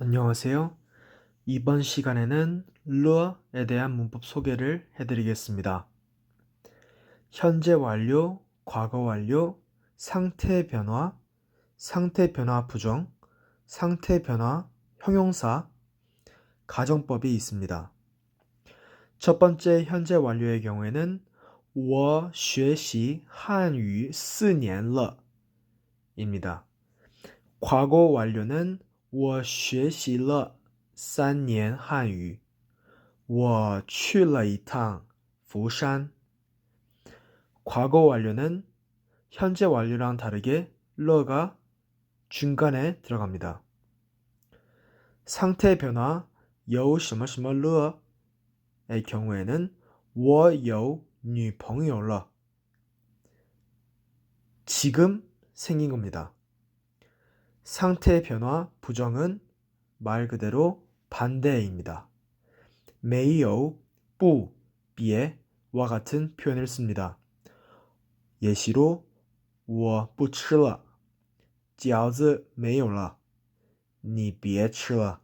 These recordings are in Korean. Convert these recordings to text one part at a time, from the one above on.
안녕하세요. 이번 시간에는 루어에 대한 문법 소개를 해드리겠습니다. 현재 완료, 과거 완료, 상태 변화, 상태 변화 부정, 상태 변화 형용사, 가정법이 있습니다. 첫 번째 현재 완료의 경우에는 我学习汉语4年了 입니다. 과거 완료는 我学习了三年汉语。我去了一趟釜山。 과거 완료는 현재 완료랑 다르게 러가 중간에 들어갑니다. 상태 변화 有什么什么了의 경우에는 我有女朋友了 지금 생긴 겁니다. 상태 변화 부정은 말 그대로 반대입니다. 没有, 不, 别와 같은 표현을 씁니다. 예시로 我不吃了饺子没有了你别吃了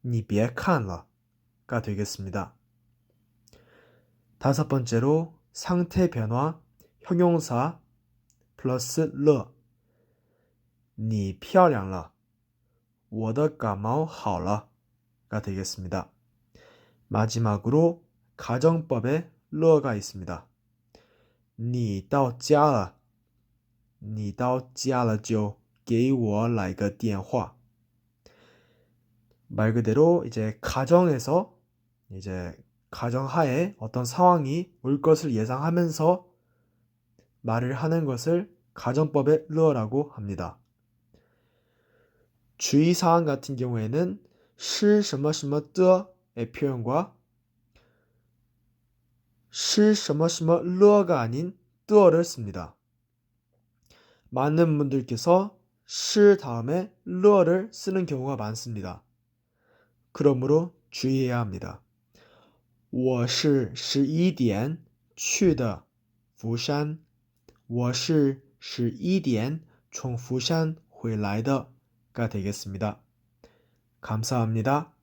你别看了가 되겠습니다. 다섯 번째로 상태 변화 형용사 플러스 了 你漂亮了我的感冒好了가 되겠습니다. 마지막으로 가정법에 了가 있습니다. 你到家了你到家了就给我来个电话말 그대로 이제 가정에서 이제 가정하에 어떤 상황이 올 것을 예상하면서 말을 하는 것을 가정법의 了라고 합니다. 주의사항 같은 경우에는 是什么什么的의 표현과 是什么什么了가 아닌 的를 씁니다. 많은 분들께서 是 다음에 了를 쓰는 경우가 많습니다. 그러므로 주의해야 합니다. 我是十一点去的釜山。我是十一点从釜山回来的。 가 되겠습니다. 감사합니다.